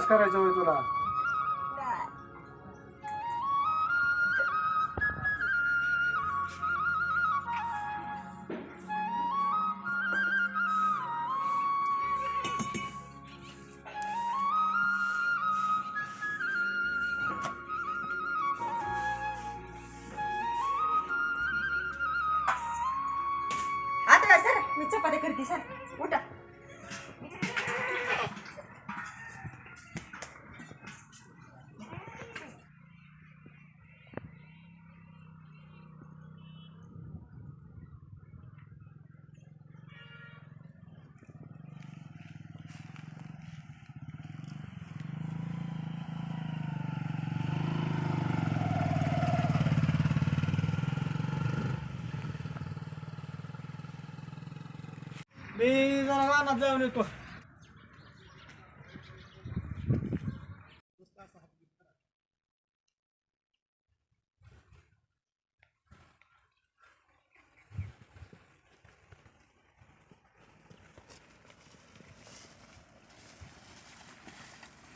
अभ्यास करायचा होय तुला? आता सर मी चपात्या करते सर. मी जरा रानात जाऊन येतो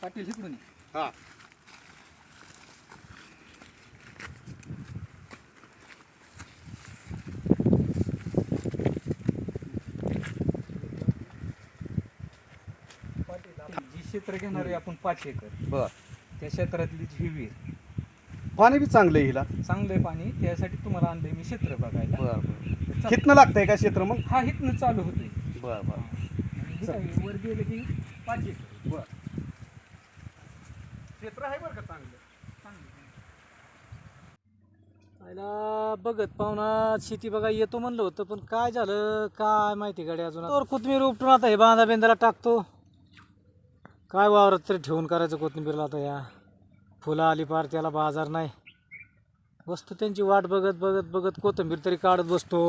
पाटील इकडून ये. हा जी क्षेत्र घेणार आहे आपण पाच एकर. बर. त्या क्षेत्रातली जी विहीर. पाणी बी चांगलं आहे हिला? चांगलंय पाणी. त्यासाठी तुम्हाला आणलंय मी क्षेत्र बघायला. बर बर. चा- कितनं लागतंय का क्षेत्र मग? हा इथनं चालू होतोय. बर बर. आणि हे काय, वर गेलं की पाच एकर. बर. क्षेत्र आहे बरं का चांगलं? आयला बघत पाहुणा शेती बघा येतो म्हणलं होतं पण काय झालं काय माहिती गाडी अजून. तर कोथमीर उपटून आता हे बांधा बेंदाला टाकतो. काय वावरात तरी ठेवून करायचं कोथिंबीरला आता या? फुलं आली पार त्याला बाजार नाही. बसतो त्यांची वाट बघत बघत बघत कोथिंबीर तरी काढत बसतो.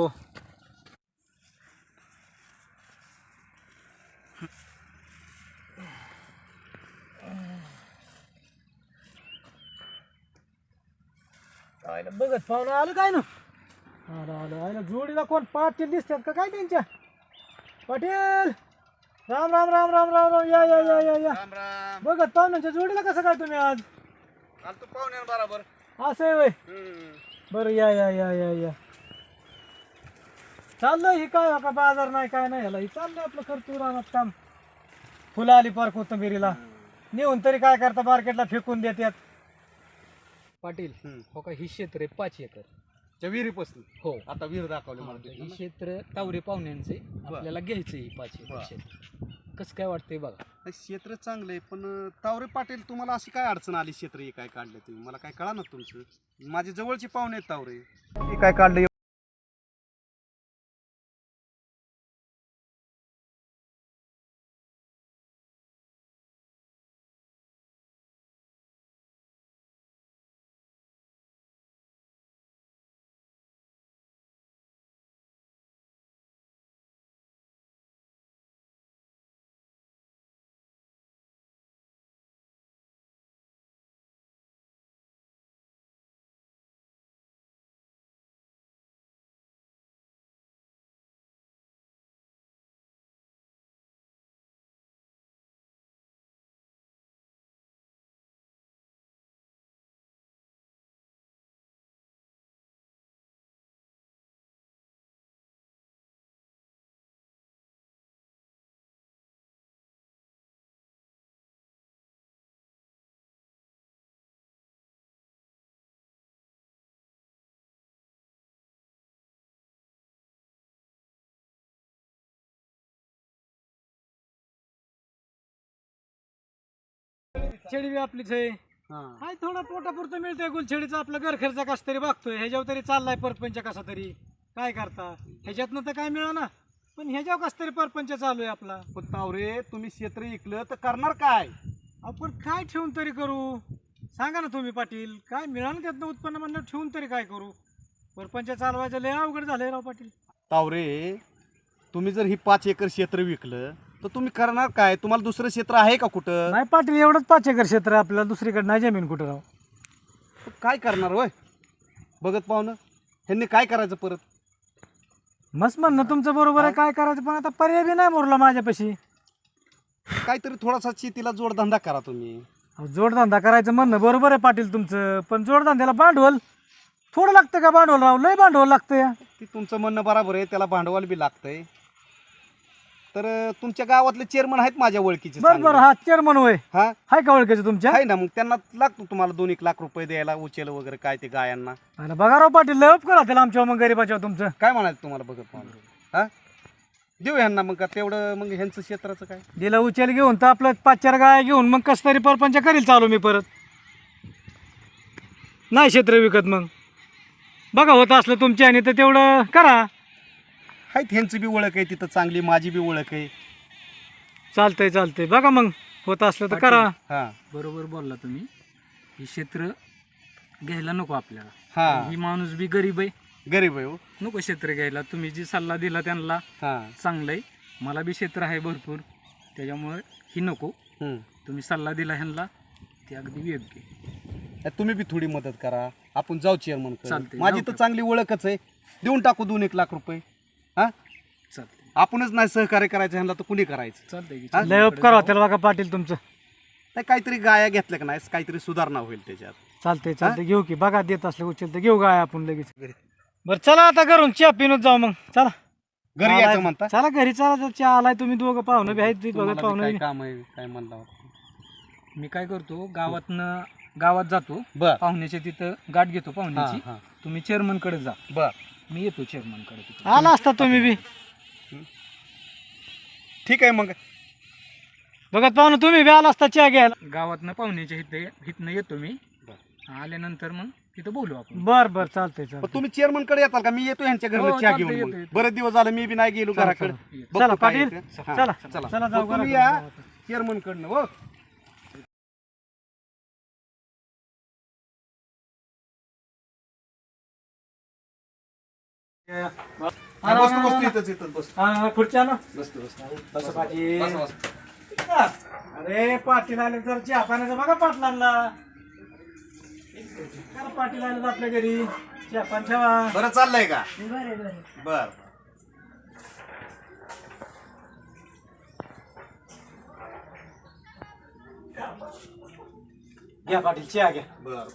आयला बघत पाहुणं आलं काय ना? आलं आलं आयला जोडीला कोण पाटील दिसतात का? काय त्यांच्या? पाटील! राम राम राम राम राम राम. या या या या या. राम राम. बघत पाहुण्यांच्या जोडीला कसं काय तुम्ही आज? आलतो पाहुण्या बरोबर. असं आहे वय बरं या या या या या. चाललंय ही काय का बाजार नाही काय नाही ह्याला ही चाललंय आपलं करतो रानात काम. फुलं आली पार कोथंबिरीला. नेऊन तरी काय करता मार्केटला फेकून देतात पाटील हम्म. हो का ही क्षेत्र आहे पाच एकर. त्या विहिरीपासून. हो. आता विहीर दाखवली मला ही तिथं. क्षेत्र तावरे पाहुण्यांचे आपल्याला घ्यायचं ही पाच एकर बरं. क्षेत्र. कसं काय वाटतंय बघा. हे क्षेत्र चांगलं आहे पण अं, तावरे पाटील तुम्हाला अशी काय अडचण आली क्षेत्र हे काय काढलं तुम्ही? मला काय कळा ना तुमचं? माझे जवळचे पाहुणे आहेत तावरे. हे काय काढलं? छेडी बी आपलीच आहे. हा. काय थोडा पोटापुरतं मिळतंय गुलछेडीचा. आपला घर खर्च कसा तरी बघतोय. ह्याच्यावर तरी चाललाय परपंच कसा तरी. काय करता? ह्याच्यातनं तर काय मिळा पण ह्याच्यावर कसा तरी परपंच चालू आहे आपला. पण तावरे तुम्ही क्षेत्र इकलं तर करणार काय? आपण काय ठेवून तरी करू? सांगा ना तुम्ही पाटील. काय मिळालं त्यातनं उत्पन्न म्हणलं ठेवून तरी काय करू? परपंच चालवायचं लय अवघड झालंय राव पाटील. तावरे तुम्ही जर ही पाच एकर क्षेत्र विकलं तर तुम्ही करणार काय? तुम्हाला दुसरं क्षेत्र आहे का कुठं? नाही पाटील एवढंच पाच एकर क्षेत्र आहे आपल्याला. दुसरीकडे नाही जमीन कुठं राव. काय करणार वय बघत पाहुणं ह्यांनी काय करायचं परत? मस्त म्हणणं तुमचं बरोबर आहे काय करायचं? पण आता पर्याय बी नाही मोरला माझ्यापाशी. काहीतरी थोडासा शेतीला जोडधंदा करा तुम्ही. अहो, जोडधंदा करायचं म्हणणं बरोबर आहे पाटील तुमचं पण जोडधंद्याला भांडवल थोडं लागतं का भांडवल राव? लय भांडवल लागतं या. ती तुमचं म्हणणं बरोबर आहे त्याला भांडवल बी लागतंय. तर तुमच्या गावातले चेअरमन आहेत माझ्या ओळखीचे बरं बरं. चांगले. हा चेअरमन होय. हा? हाय का ओळखायचं तुमच्या? आहे ना मग त्यांना लागतो तुम्हाला दोन एक लाख रुपये द्यायला उचल वगैरे काय ते गायांना. अरे बघा राव पाटील लय करा त्याला आमच्या मग गरीबाच्या तुमचं. काय म्हणायचं तुम्हाला बघत पाहून? हा? देऊ ह्यांना मग का तेवढं मग ह्यांचं क्षेत्राचं काय? दिलं उचल घेऊन तर आपलं पाच चार गाय घेऊन मग कस तरी परपंच करील चालू मी परत. नाही क्षेत्र विकत मग. बघा होत असलं तुमच्या आणि तर तेवढं करा. आहेत ह्यांची बी ओळख आहे तिथं चांगली माझी बी ओळख आहे. चालतंय चालतंय. बघा मग होत असलं तर करा. हा. बरोबर बोलला तुम्ही. हे क्षेत्र घ्यायला नको आपल्याला. हा. ही माणूस बी गरीब आहे. गरीब आहे हो. नको क्षेत्र घ्यायला. तुम्ही जी सल्ला दिला त्यांना हा. चांगलं आहे. मला बी क्षेत्र आहे भरपूर. त्याच्यामुळे ही नको. हम्म. तुम्ही सल्ला दिला ह्यांना ते अगदी योग्य आहे. तुम्ही बी थोडी मदत करा. आपण जाऊ चेअरमन चालतंय, माझी जाऊ तर का? चांगली ओळखच आहे. देऊन टाकू दोन एक लाख रुपये. हा? चालतंय. आपणच नाही सहकार्य करायचं ह्यांना तर कुणी करायचं? चालतंय की हा? लय उपकार होतील बघा पाटील तुमचं. नाही काहीतरी गाया घेतल्या का नाही? काहीतरी सुधारणा होईल त्याच्यात. चालतंय चालतंय. घेऊ की. बघा देत असलं उचल तर घेऊ गाय आपण लगेच. बरं चला आता घरून चहा पिनच जाऊ मग. चला. घरी यायचं म्हणता? चला घरी चला तर चहा आलाय तुम्ही दोघं पाहुणं बी आहेत बघत तुम्हाला बी पाहुणं काय बी. काम आहे काय म्हणला. मी काय करतो गावातनं गावात जातो. बर. पाहुण्याच्या तिथं गाठ घेतो पाहुण्याची. तुम्ही चेअरमनकडे जा. बर. मी येतो चेअरमनकडे तिकडे. आला असता तुम्ही बी ठीक आहे मग बघत पाहुणं तुम्ही बी आला असता चहा घ्यायला गावातनं पाहुण्याच्या इथे इथनं येतो मी आल्यानंतर मग तिथं बोलू आपण बर बर चालतंय पण चालतंय तुम्ही चेअरमनकडे येताल का मी येतो ह्यांच्या घरी हो, चहा चालतंय, घेऊन येतो, मग. येतो. बरेच दिवस झाले मी बी नाही गेलो चला, घराकडे चला. बघतो चला, काय पाटील. येतं. हा, चला, चला चला, जाऊ घराकडे. या चेअरमन कडनं हो बसतो बसतो. इथंच इथंच बसतो हा खुर्च्या ना बसतो बसतो. बस पाटील बसा, बसा. अरे पाटील आले तर चहा पाण्याचं बघा पाटलांना. करा पाटील आले तर आपल्या घरी. चहा पान ठेवा. बरं चाललंय का? बरे बरे. बर. घ्या पाटील चहा घ्या. बर.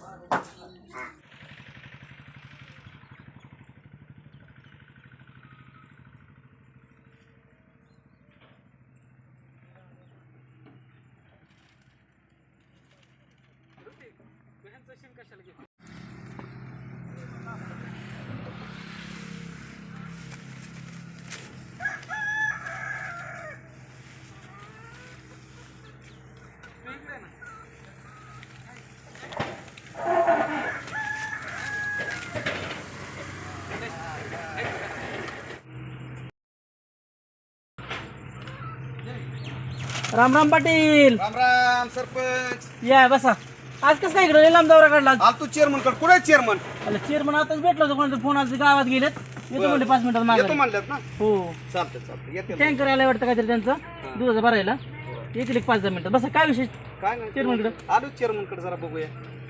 राम राम पाटील. राम राम सरपंच. या बसा. आज कसं काय इकडे? लांब दौरा काढला आल तू चेअरमन कड. कुठे चेअरमन चेअरमन आताच भेटलो होतो कोणाचा फोन आज गावात गेलेत. येतो. म्हणले पाच मिनिटात येतो मागे म्हणल्यात ना? हो. येते ना. टँकर आलाय वाटतं काहीतरी त्यांचं. दुधाचा भरायला. येतील एक पाच दहा मिनिटात बसा काय विशेष काय नाही चेअरमनकडे आलो चेअरमनकडे जरा बघूया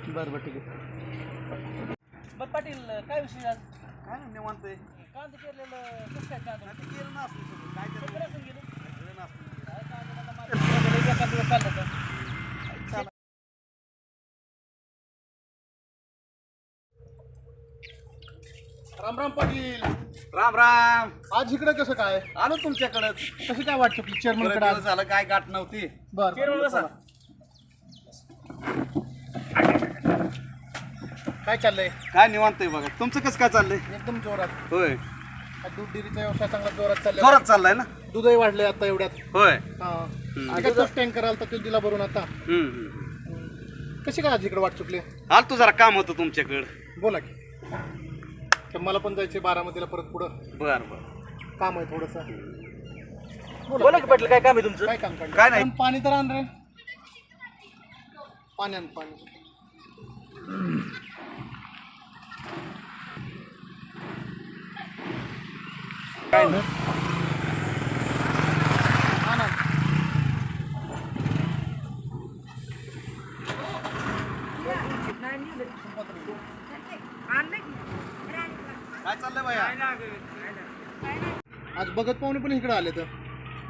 बरं बरं ठीक आहे बरं पाटील काय विशेष आज काय नाही निवांत आहे. कांदे पेरलेलं कसं काय कांदे? गेलं ना असलं सगळं. काय ते- गेलं? गेलं ना असलं. एका दिवस चाललं होतं. राम राम पाटील राम राम. आज इकडे कसं काय? आलो तुमच्याकडे. कशी काय वाटतं कडे आज? झालं काय गाठ नव्हती. बर. काय चाललंय? काय निवांत आहे बघा. तुमचं कसं काय चाललंय? एकदम जोरात. होय. दूध डेअरीचा व्यवसाय चांगला जोरात चाललाय जोरात चाललाय ना? दूधही वाढले आता एवढ्यात. होय. हा. टँकर आला तो दिला भरून आता. कशी काय आज इकडे वाट चुकले? आल तू जरा काम होतं तुमच्याकडं. बोला की. तर मला पण जायचे बारामतीला परत पुढं. बर बर. काम आहे थोडस. बोला की पाटील काय काम आहे तुमचं? काय काम काढलं काय नाही. पण पाणी तर आण रे. पाणी आण पाणी. काय नाही आण, आण. काय चाललंय बाया आज बघत पाहुणे पण इकडे आले तर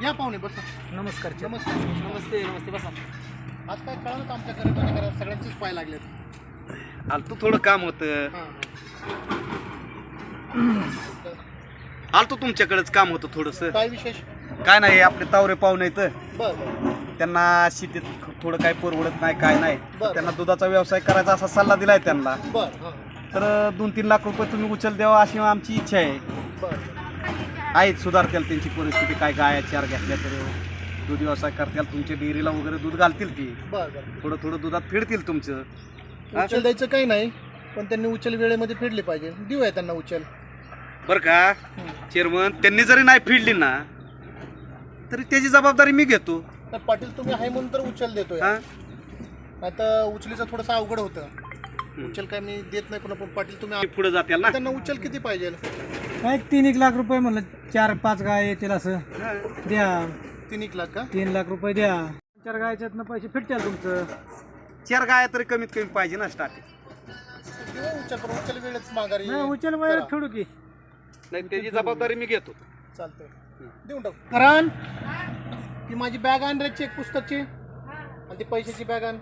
या पाहुणे बसा. नमस्कार. नमस्कार. नमस्ते नमस्ते बसा. आज काय कळलं का आमच्या घरी घरी सगळ्यांचीच पाय लागलेत. आलतो थोडं काम होतं. हां आलतो तुमच्याकडेच काम होतं थोडंसं. काय विशेष? काय नाही आपले तावरे पाहुणे तर बर बर. त्यांना शेतीत थोडं काय परवडत नाही काय नाही. त्यांना दुधाचा व्यवसाय करायचा असा सल्ला दिलाय त्यांना. बर हां तर दोन तीन लाख रुपये तुम्ही उचल द्यावा अशी आमची इच्छा आहे. बर. आहेत सुधारतील त्यांची परिस्थिती काय गाया चार घेतल्या तर. दूध व्यवसाय करतील तुमच्या डेअरीला वगैरे दूध घालतील ती बर थोडं थोडं दुधात फिरतील तुमचं. हा? उचल द्यायचं काही नाही पण त्यांनी उचल वेळेमध्ये फेडली पाहिजे. देऊया त्यांना उचल. बरं का? चेअरमन त्यांनी जरी नाही फिरली ना तरी त्याची जबाबदारी मी घेतो. तर पाटील तुम्ही आहे म्हणून तर उचल देतोय. हा? नाही तर उचलीचं थोडंसं अवघड होतं. उचल काय मी देत नाही पण पण पाटील तुम्ही पुढे जातील ना? त्यांना उचल किती पाहिजे? काय तीन एक लाख रुपये म्हणलं चार पाच गाय येतील असं. द्या. तीन एक लाख का? तीन लाख रुपये द्या. चार गायच्यातनं पैसे फिटतील तुमचं. चार गाया तरी कमीत कमी पाहिजे ना स्टार्टिंग उचल पण उचल वेळेच माघारी. नाही उचल वगैरे करा. ठेवू की. नाही त्याची जबाबदारी मी घेतो. चालतंय. देऊन टाकू. करण ती माझी बॅग आण रे चेक पुस्तकची. आणि ती पैशाची बॅग आण उचल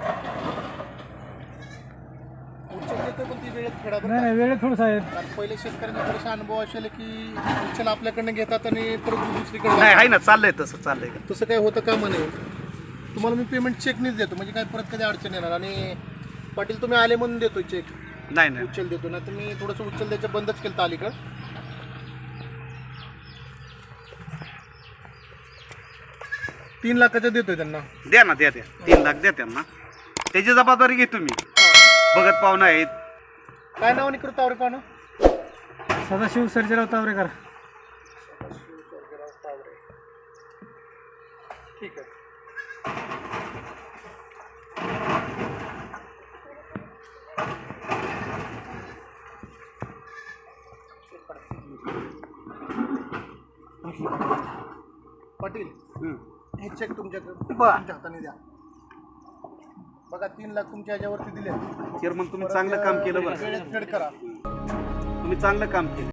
देतो पण ती वेळेत फेडा बरं नाही? नाही वेळ थोडं साहेब. कारण पहिले शेतकऱ्यांना थोडासा अनुभव असेल की उचल आपल्याकडनं घेतात आणि परत नाही दुसरीकडे आहे ना चाललंय तसं चाललंय. का तसं काय होतं का म्हणे? तुम्हाला मी पेमेंट चेकनीच देतो म्हणजे काय परत कधी अडचण येणार? आणि पाटील तुम्ही आले म्हणून देतो चेक नाही नाही. उचल देतो ना तुम्ही थोडंसं उचल द्यायचं बंदच केलं अलीकडं. तीन लाखाचं देतोय त्यांना. द्या ना द्या द्या. तीन लाख द्या त्यांना. त्याची जबाबदारी घेतो मी बघत पाहुणं आहेत काय नाव निकरू तावरे पाहणं? सदाशिव सर्जेराव तावरेकर. ठीक आहे. पाटील हे चेक तुमच्याकडे. तुमच्या हाताने द्या. बघा तीन लाख तुमच्या ह्याच्यावरती दिले चेअरमन तुम्ही चांगलं काम केलं बरं. वेळेत फेड करा. तुम्ही चांगलं काम केलं.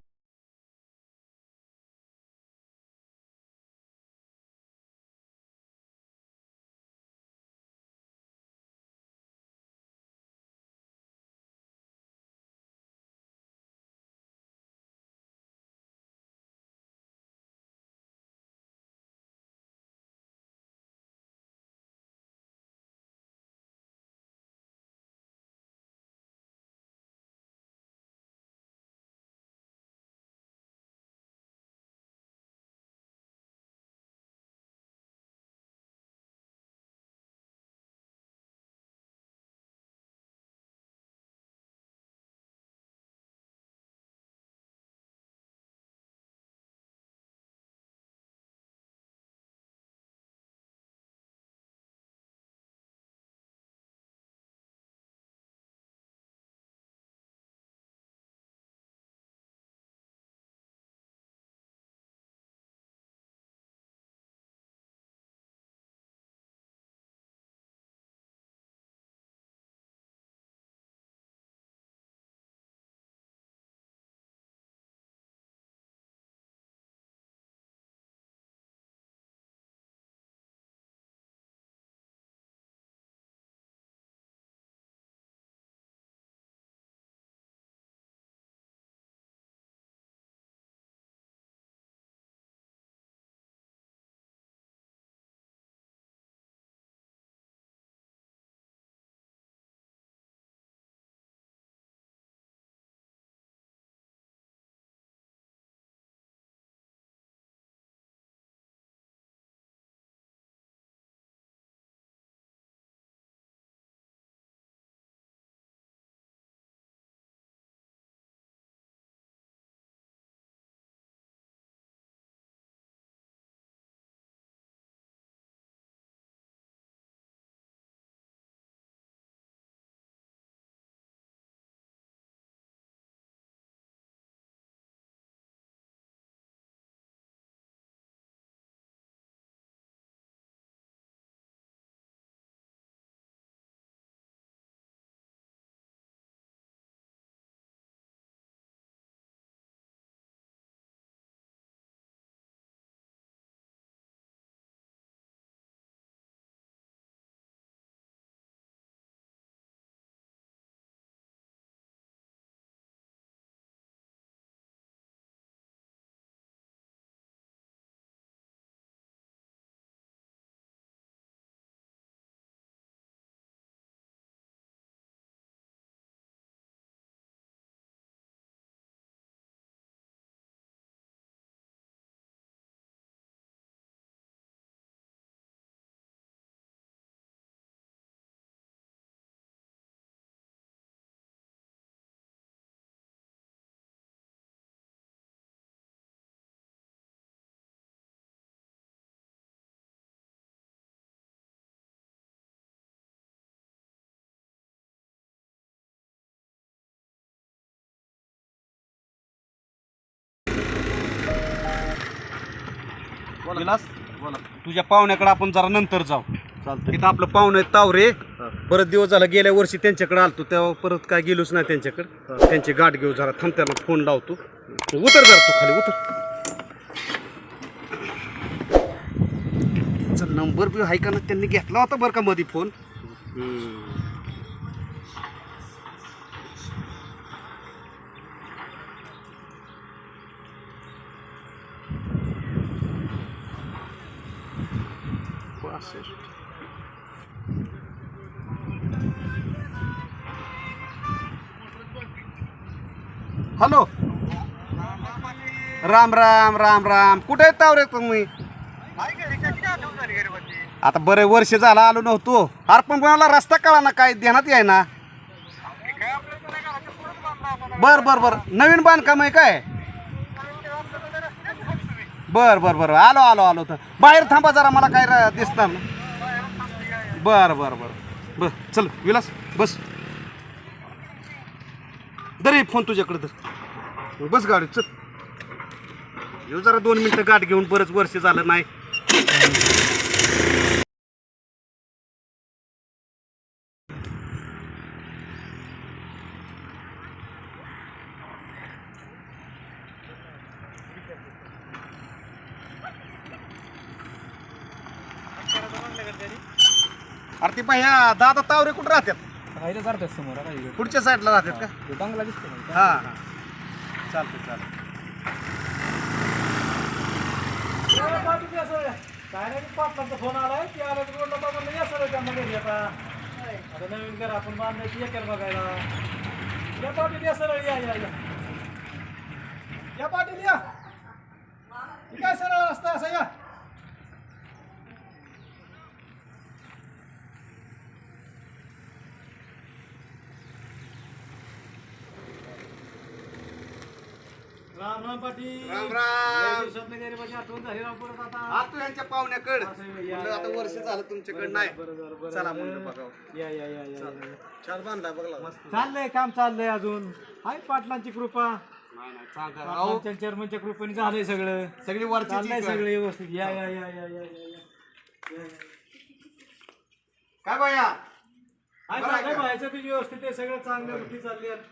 विलास तुझ्या पाहुण्याकडे आपण जरा नंतर जाऊ. चालतंय. तिथं आपलं पाहुणे तावरे. बरेच दिवस झाला गेल्या वर्षी त्यांच्याकडे आलतो तेव्हा परत काय गेलोच नाही त्यांच्याकडे. त्यांची गाठ घेऊ जरा थांब त्याला फोन लावतो. उतर जरा तू खाली उतर. नंबर बी आहे का ना त्यांनी घेतला होता बरं का मध्ये फोन हॅलो राम राम राम राम. कुठे आहेत तावरे तुम्ही? आता बरे वर्ष झाला आलो नव्हतो. अरे पण कोणाला रस्ता कळा ना काय ध्यानात याय ना. बर बर बर. नवीन बांधकाम आहे काय? बर बर बर. आलो आलो आलो. तर बाहेर थांबा जरा मला काय रा दिसणार ना. बर बर बर. बर चल विलास बस. दरी फोन तुझ्याकडे तर बस गाडी चल. येऊ जरा दोन मिनटं गाठ घेऊन बरंच वर्ष झालं नाही. अरे ते ह्या दादा तावरे कुठे राहतात समोर आता इकडे. पुढच्या साईडला राहतात का तो बंगला दिसतो ना. हा हा चालतं. काय नाही पाटलांचा फोन आलाय की आला की रोडला या सगळं आता आता नवीन घर आपण बांधायची बघायला या पाटील या सरळ या या या या पाटील या ही काय सरळ रस्ता असा या राम राम पाटील. राम राम. लय दिवसातनं गरिबाची आठवण झाली राव परत आता. आतो यांच्या पाहुण्याकड. म्हणलं आता वर्ष. झालं तुमच्याकडे बरं नाही. झालं, बरं झालं, चला बरं म्हणलं झालं. बघावं. या या या या, या. छान बांधला बघला चाललंय काम चाललंय अजून. आहे पाटलांची कृपा. नाही नाही सांगा अहो, पाटलांच्या चेअरमनच्या कृपेने झालंय सगळं. सगळी वरची चाललंय सगळं व्यवस्थित. या या या या या या या. काय बाया आहे बरं आहे चाललंय का? व्हायचं तुझी व्यवस्थित आहे सगळं चांगलं गोष्टी चालली आहेत.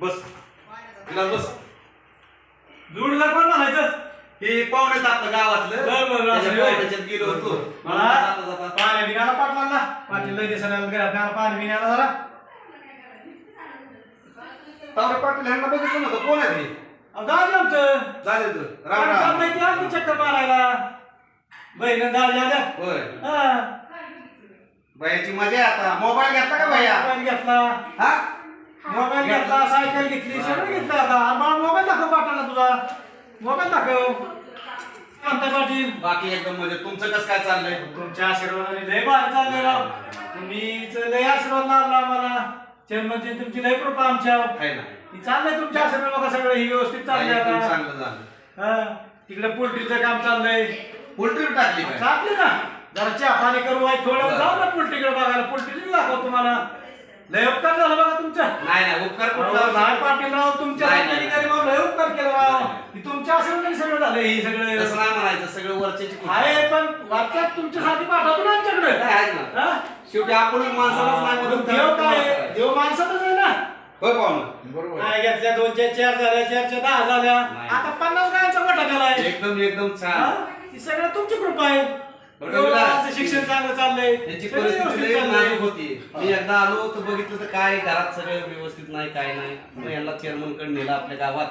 बस. तिला बस. जोडीदार कोण म्हणायचं हे पाहुणे आपलं गावातलं. त्याच्या. पाहुण्याच्यात गेलो होतो. मला जाता जाता पाणी बिण्याला पाटील लय दिसायला घरात. पाणी बिण्याला जरा. तावरे पाटील ह्यांना बघितलं नव्हतं. कोण आहे ते? दाजी आमचं. झाले तर राम राम. माहिती आहे की चक्कर मारायला. बहिण दाजी आल्या होय. हा. मजा आहे आता. मोबाईल घेतला का भैया? मोबाईल घेतला. हा? मोबाईल घेतला. सायकल घेतली सगळं घेतलं आता. आम्हाला मोबाईल दाखव पाटला तुझा. मोबाईल दाखव. पाटील बाकी एकदम म्हणजे तुमचं कसं काय चाललंय? तुमच्या आशीर्वादाने लय भारी चाललंय राव. तुम्हीच लय आशीर्वाद लाभला आम्हाला. चेअरमनची तुमची लय कृपा आमच्यावर आहे ना. चाललंय तुमच्या आशीर्वाद बघा सगळं. ही व्यवस्थित चाललंय एकदम आता. चांगलं झालं. हा. तिकडे पोल्ट्रीचं काम चाललंय. पोल्ट्री टाकली काय चालले ना. जरा चहा पाणी करू आहे थोडं जाऊ ना पोल्ट्रीकडे बघायला. पोल्ट्री दाखव तुम्हाला. लय उपकार झाला बघा तुमचा नाही नाही उपकार अहो, कुठला नाही पाटील राव तुमच्या नाही, नाही. लय उपकार केला राव. नाही, ही तुमच्या आशीर्वादाने सगळं झालं हे तसं सगळं नाही म्हणायचं सगळं वरच्याची कृपा. आहे पण वाटच्यात तुमच्यासाठी पाठवतो ना आमच्याकडे. नाही, आहे ना. हा? शेवटी आपण माणसालाच नाही मदत देव काय? काय? देव माणसातच आहे ना. होय पाहुणं. बरोबर. नाही घेतल्या दोनच्या चार झाल्या चारच्या दहा झाल्या. नाही. आता पन्नास गायचा मोठा केलाय. एकदम एकदम? छान. ही? सगळं तुमची कृपा आहे. मुलाचं शिक्षण चांगलं चाललंय. त्यांची सगळं परिस्थिती व्यवस्थित चाललंय. होती. मी एकदा आलो तर बघितलं तर काय घरात सगळं व्यवस्थित नाही काय नाही. मग यांना चेअरमनकडे नेलं आपल्या गावात.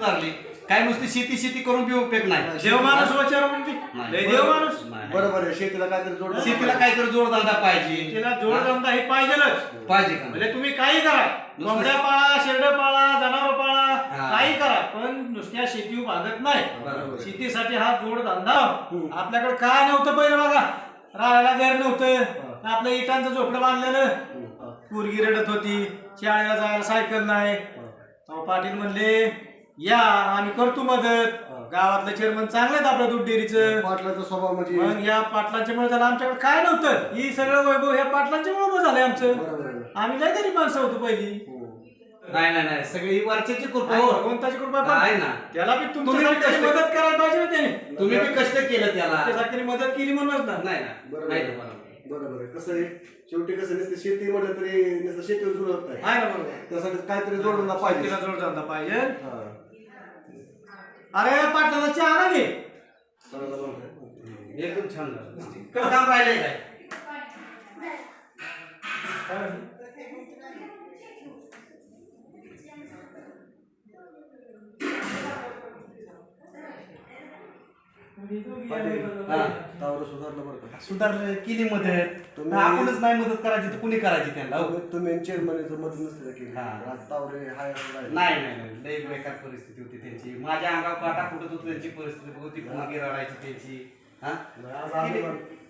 झाली काय नुसती शेती शेती करून बी उपयोग नाही. देव माणूस वचार म्हणते नाही. लय देव माणूस. नाही. बरोबर आहे शेतीला काहीतरी जोड शेतीला काहीतरी जोडधंदा पाहिजे. तिला जोडधंदा हे. पाहिजेलच. पाहिजे का? म्हणजे तुम्ही काही करा. कोंबड्या पाळा शेरड पाळा जनावर हा. पाळा काही करा. पण नुसत्या शेती भागत नाही. बरोबर. शेतीसाठी हा जोडधंदा आपल्याकडे काय नव्हतं पहिलं बघा. राहायला घर नव्हतं. आपलं इटांचं झोपडं बांधलेलं. पोरगी रडत होती. शाळेला जायला सायकल नाही. तेव्हा पाटील म्हणले या आम्ही करतो मदत. गावातलं चेअरमन चांगलं आहेत आपल्या दूध डेअरीचं. पाटलाचा स्वभाव म्हणजे मग या पाटलांच्या मुळे झालं आमच्याकडे काय नव्हतं. ही सगळं वैभव ह्या पाटलांच्या मुळे झालंय आमचं. बरोबर आहे. आम्ही लय तरी माणसं होतो पहिली. नाही नाही नाही. सगळी वरच्याची कृपा हो. भगवंताची कृपा पण आहे ना. त्याला बी तुम्ही कष्ट- मदत करायला पाहिजे ना त्याने. तुम्ही बी कष्ट केलं त्याला. त्याने मदत केली म्हणूनच ना. नाही ना बरोबर. नाही. ना, बरोबर. बरोबर आहे. कसं आहे शेवटी कसं नसतं शेती म्हटलं तरी नुसतं शेतीवर जुळत नाही. आहे ना बरोबर. त्यासाठी काहीतरी जोडून पाहिजे. तिला जोड झाला पाहिजे. हा. अरे पाटलाचा चहा घे. एकदम छान झालं. काम राहिलंय काय? हा. तावरं सुधारलं बरं का. सुधारलं केली मदत. तुम्ही- आपणच नाही मदत करायची तर कुणी करायची त्यांना? हो? तुम्ही- तुम्ही चेअरमॅनचं मत नसतं केली? हा. आज तावरे हाय. नाही. नाही नाही लई बेकार परिस्थिती होती त्यांची. माझ्या अंगावर काटा फुटत होती त्यांची परिस्थिती. होती मागे रडायची त्यांची. हा? नाही,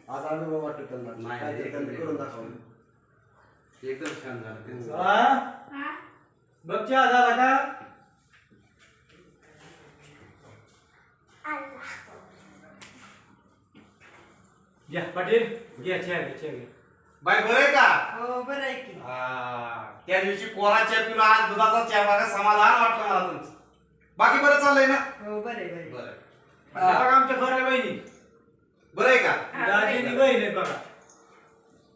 आज अनुभव आज वाटतो त्यांना. नाही, त्यांनी. करून दाखवलं. एकदम छान झालं त्यांचं. चला. बघ चहा झाला का? घ्या पाटील घ्या चहा घ्या चहा घ्या. बाय बरं आहे का? हो बरं आहे की. हा, त्या दिवशी कोरा चहा पिलो आज दुधाचा चहा बघा समाधान वाटलं मला तुमचं. बाकी बरं चाललंय ना? हो बरं आहे बरं आहे. बरं. बघा आमच्या थोरल्या बहिणी. बरं आहे का? दाजीनी बहीण आहेत बघा.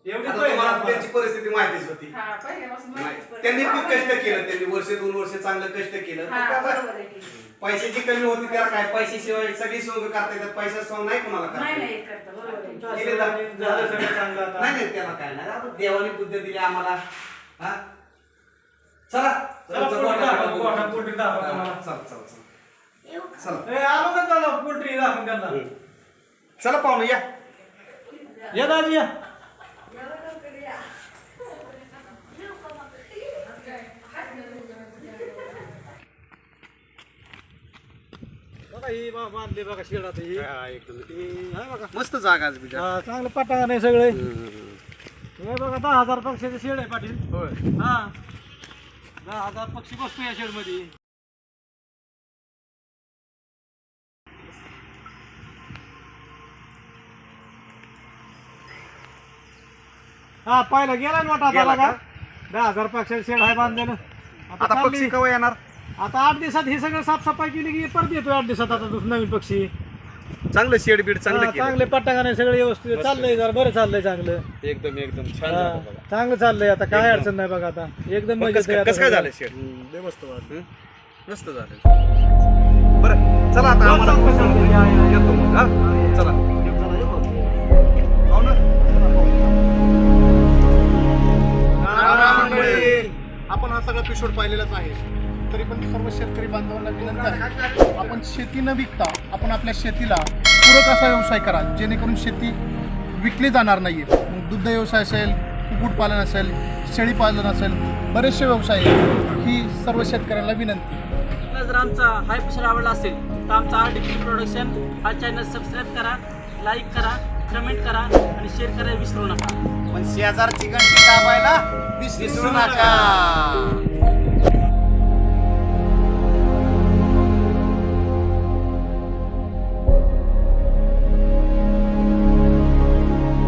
एवढी आता बहीण तुम्हाला आहे त्यांची परिस्थिती माहितीच होती. हा, पहिल्यापासून नाही, माहितीच पडलं. त्यांनी खूप कष्ट केलं त्यांनी वर्ष दोन वर्ष चांगलं कष्ट केलं. हा, फक्त आता बरोबर आहे की. पैशाची कमी होती त्याला काय? पैशाशिवाय सगळी सोंग करता येतात. पैसा सोंग नाही कोणाला करता नाही येत. नाही करता बरोबर आहे. तुमच्या केले जा- सगळ्यांनी झालं सगळं चांगलं आता. नाही नाही त्याला काय नाही. आता देवाने बुद्ध दिली आम्हाला. हा? चला चला, दाखवा, दाखवा हा, तुम्हाला. चल चल चल. चला. ए, आलो का चला पोल्ट्री दाखवून त्यांना? चला पाहुणे या. या दाजी या. ही बा- बांधली बघा शेडात ही ही आहे बघा. मस्त जागा आज हा, चांगलं पटांगण नाही सगळे. हे बघा दहा हजार पक्षाचे शेड आहे पाटील. होय. हा. दहा हजार पक्षी बसतो या शेडमध्ये हा पाहिलं गेला ना वाटा गेला आता का? का दहा हजार पक्षाचे शेड आहे बांधलेलं. आता चालली. पक्षी केव्हा येणार? आता आठ दिवसात हे सगळं साफसफाई केली की परत येतो आठ दिवसात आता दुसरं नवीन पक्षी. चांगलं शेड बीड चांगलं हा, केलं. चांगले पटांगण सगळे व्यवस्थित. चाललंय जरा बरं चाललंय चांगलं. एकदम एकदम छान हा, झालं बघा. चांगलं चाललंय आता काय अडचण नाही बघा आता. एकदम मग मजेत कसं आहे काय आता कसं काय सगळं. झालं शेड? मस्त झालं. बरं चला आता आम्हाला. येतो मग. हा? चला. पाहू ना. आपण हा सगळा एपिसोड पाहिलेलाच आहे. तरी पण सर्व शेतकरी बांधवांना विनंती आहे आपण शेती न विकता आपण आपल्या शेतीला पूरक असा व्यवसाय करा जेणेकरून शेती विकली जाणार नाही मग दुग्ध व्यवसाय असेल कुक्कुटपालन असेल शेळीपालन असेल बरेचसे व्यवसाय आहेत. ही सर्व शेतकऱ्यांना विनंती जर आमचा हा एपिसोड आवडला असेल तर आमचा आर डी पी प्रोडक्शन हा चॅनल सबस्क्राईब करा लाईक करा कमेंट करा आणि शेअर करायला विसरू नका. पण शेजारची घंटी दाबायला विसरू नका.